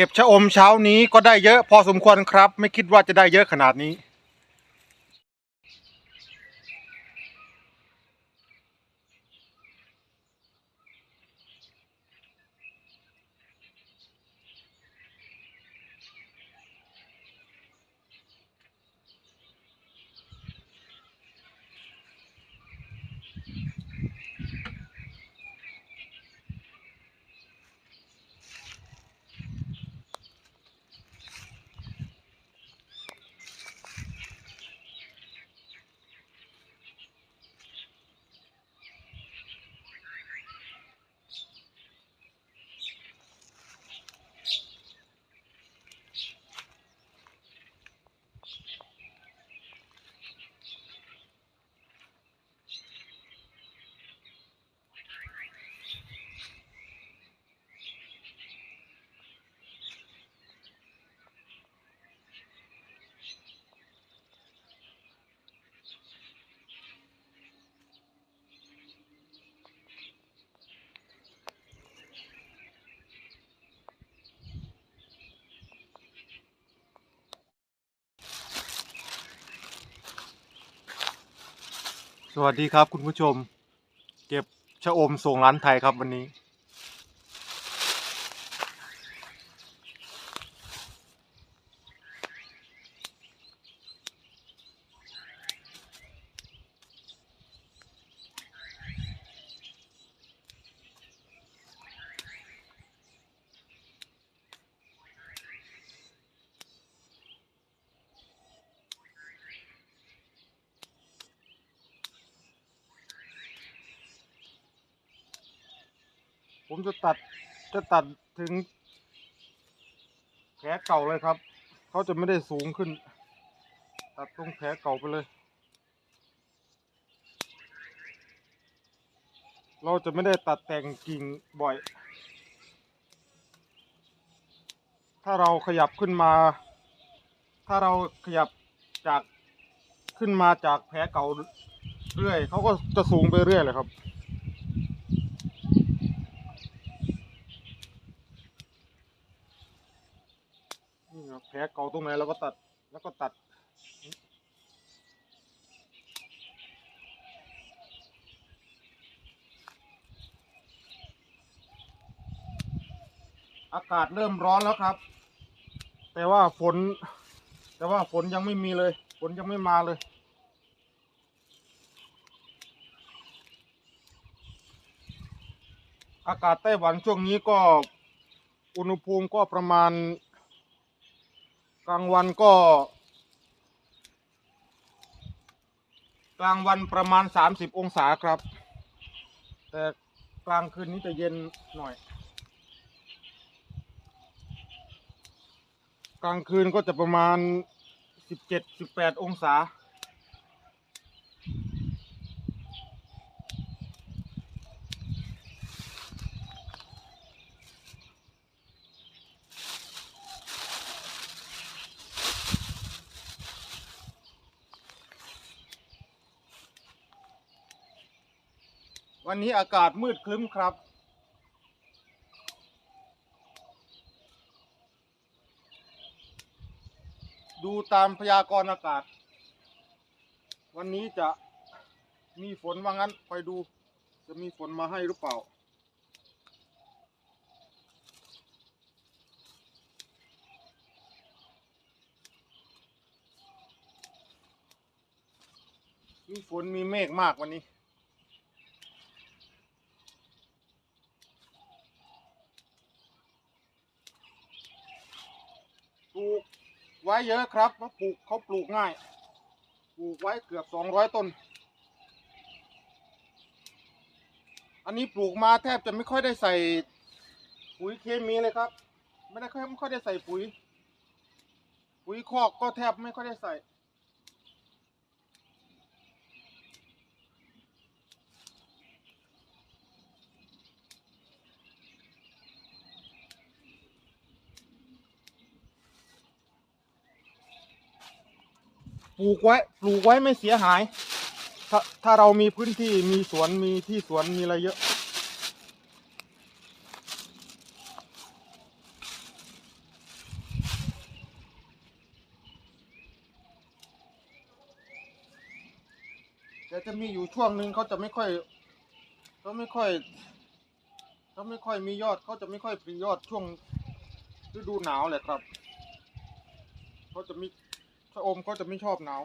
เก็บชะอมเช้านี้ก็ได้เยอะพอสมควรครับ ไม่คิดว่าจะได้เยอะขนาดนี้ สวัสดีครับคุณผู้ชม เก็บชะอมส่งร้านไทยครับวันนี้ ผมจะตัดจะตัดถึงแผลเก่าเลยครับ เขาจะไม่ได้สูงขึ้น ตัดตรงแผลเก่าไปเลย เราจะไม่ได้ตัดแต่งกิ่งบ่อย ถ้าเราขยับขึ้นมา ถ้าเราขยับจากขึ้นมาจากแผลเก่าเรื่อยเขาก็จะสูงไปเรื่อยเลยครับ นี่ครับแผลเก่าตรงไหนเราก็ตัดแล้วก็ตัด อากาศเริ่มร้อนแล้วครับ แต่ว่าฝน แต่ว่าฝนยังไม่มีเลยฝนยังไม่มาเลยอากาศไต้หวันช่วงนี้ก็อุณหภูมิก็ประมาณ กลางวันก็ กลางวันประมาณสามสิบองศาครับ แต่กลางคืนนี้จะเย็นหน่อย กลางคืนก็จะประมาณสิบเจ็ดสิบแปดองศา วันนี้อากาศมืดครึ้มครับ ดูตามพยากรณ์อากาศ วันนี้จะมีฝนว่างั้นคอยดู จะมีฝนมาให้หรือเปล่า มีฝนมีเมฆมากวันนี้ ปลูกไว้เยอะครับเพราะปลูกเขาปลูกง่าย ปลูกไว้เกือบสองร้อยต้น อันนี้ปลูกมาแทบจะไม่ค่อยได้ใส่ปุ๋ยเคมีเลยครับ ไม่ได้ค่อยไม่ค่อยได้ใส่ปุ๋ย ปุ๋ยคอกก็แทบไม่ค่อยได้ใส่ ปลูกไว้ปลูกไว้ไม่เสียหาย ถ้าถ้าเรามีพื้นที่มีสวนมีที่สวนมีอะไรเยอะจะมีอยู่ช่วงหนึ่งเขาจะไม่ค่อยเขาไม่ค่อยเขาไม่ค่อยมียอดเขาจะไม่ค่อยเป็ยอดช่วงฤดูหนาวแหละครับเขาจะมี ชะอมเขาจะไม่ชอบหนาว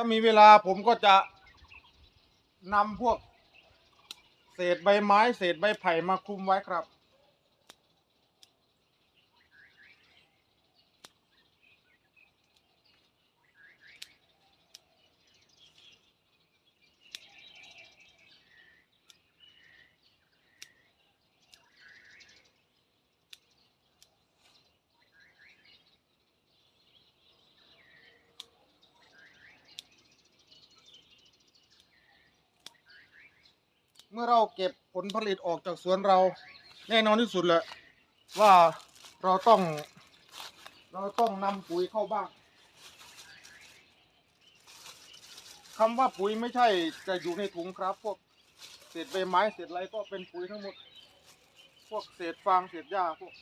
ถ้ามีเวลาผมก็จะนำพวก เศษใบไม้ เศษใบไผ่มาคลุมไว้ครับ มื่อเราเก็บผลผลิตออกจากสวนเรา แน่นอนที่สุดแหละว่าเราต้อง เราต้องนำปุ๋ยเข้าบ้างคำว่าปุ๋ยไม่ใช่จะอยู่ในถุงครับ พวกเศษใบไม้เศษอะไรก็เป็นปุ๋ยทั้งหมด พวกเศษฟางเศษหญ้าพวก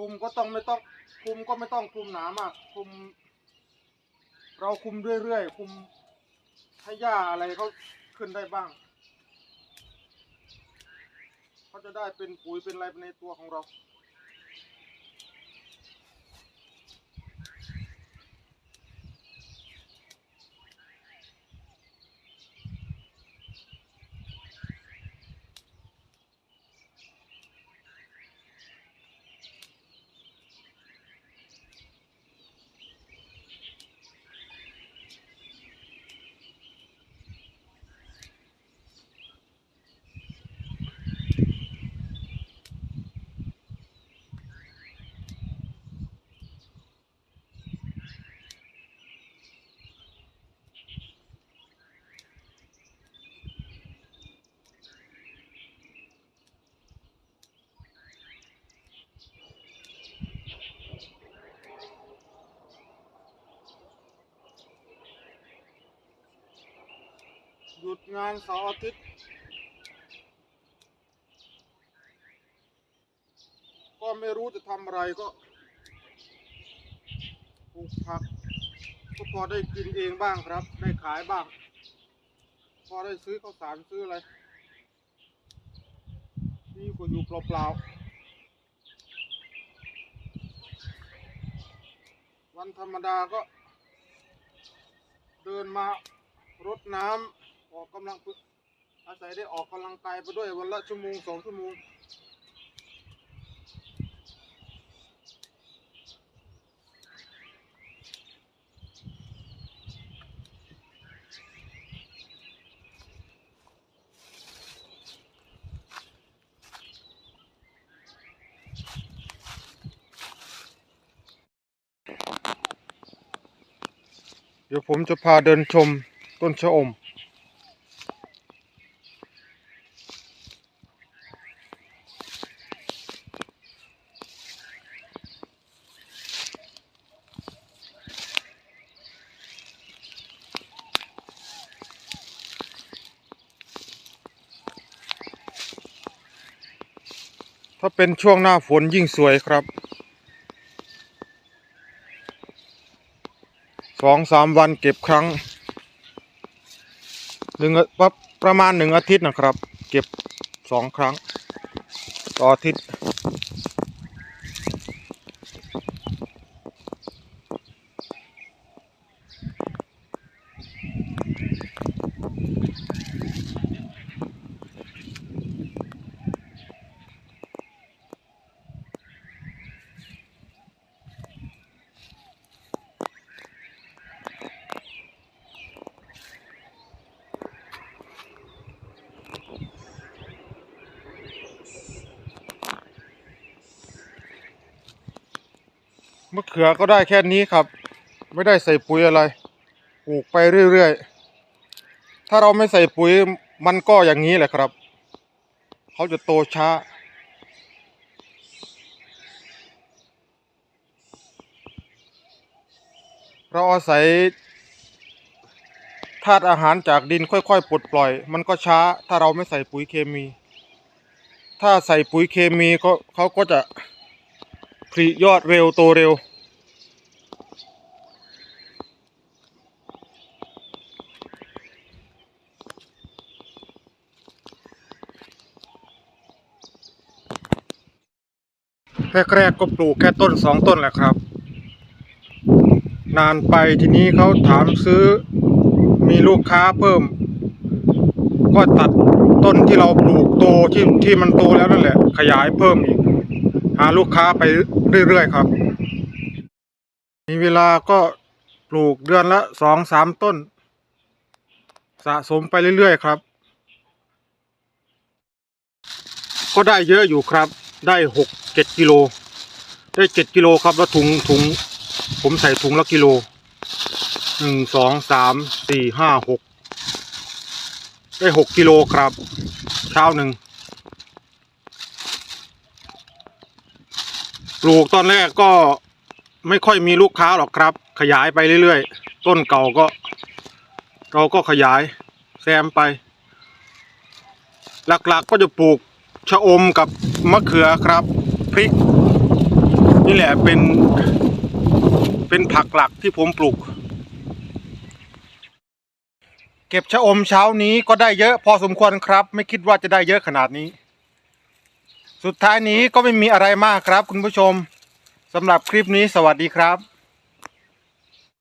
ลุมก็ต้องไม่ต้องคลุมก็ไม่ต้องคลุมหนามากคลุม เราคลุมเรื่อยๆคลุมให้หญ้าอะไรเขาขึ้นได้บ้างเขาจะได้เป็นปุ๋ยเป็นอะไรในตัวของเรา งานเสาร์อาทิตย์ก็ไม่รู้จะทำอะไรก็ปลูกผักก็พอได้กินเองบ้างครับ ได้ขายบ้าง พอได้ซื้อข้าวสารซื้ออะไรนี่ก็อยู่เปล่าๆวันธรรมดาก็เดินมารดน้ำ ออกกำลังอาศัยได้ออกกำลังกายไปด้วยวันละชั่วโมงสองชั่วโมงเดี๋ยวผมจะพาเดินชมต้นชะอม ถ้าเป็นช่วงหน้าฝนยิ่งสวยครับสองสามวันเก็บครั้งหนึ่งประประมาณหนึ่งอาทิตย์นะครับ เก็บสองครั้ง ต่ออาทิตย์ะเขือก็ได้แค่นี้ครับ ไม่ได้ใส่ปุ๋ยอะไรปลูกไปเรื่อยๆ ถ้าเราไม่ใส่ปุ๋ยมันก็อย่างนี้แหละครับ เขาจะโตช้า เราอาศัยธาตุอาหารจากดินค่อยๆปลดปล่อย มันก็ช้า ถ้าเราไม่ใส่ปุ๋ยเคมี ถ้าใส่ปุ๋ยเคมีก็เขาก็จะผลิยอดเร็วโตเร็ว แรกๆก็ปลูกแค่ต้นสองต้นแหละครับ นานไปทีนี้เขาถามซื้อมีลูกค้าเพิ่ม ก็ตัดต้นที่เราปลูกโตที่ที่มันโตแล้วนั่นแหละ ขยายเพิ่มอีก หาลูกค้าไปเรื่อยๆครับ มีเวลาก็ปลูกเดือนละสองสามต้น สะสมไปเรื่อยๆครับ ก็ได้เยอะอยู่ครับได้หก เจ็ดกิโลได้เจ็ดกิโลครับแล้วถุงถุง ผมใส่ถุงละกิโลหนึ่งสองสามสี่ห้าหกได้หกกิโลครับเช้าหนึ่งปลูกตอนแรกก็ไม่ค่อยมีลูกค้าหรอกครับ ขยายไปเรื่อยๆ ต้นเก่าก็ เราก็ขยายแซมไป หลักๆก็จะปลูกชะอมกับมะเขือครับ พริก นี่แหละเป็น เป็นผักหลักที่ผมปลูก เก็บชะอมเช้านี้ก็ได้เยอะพอสมควรครับ ไม่คิดว่าจะได้เยอะขนาดนี้ สุดท้ายนี้ก็ไม่มีอะไรมากครับคุณผู้ชมสำหรับคลิปนี้สวัสดีครับ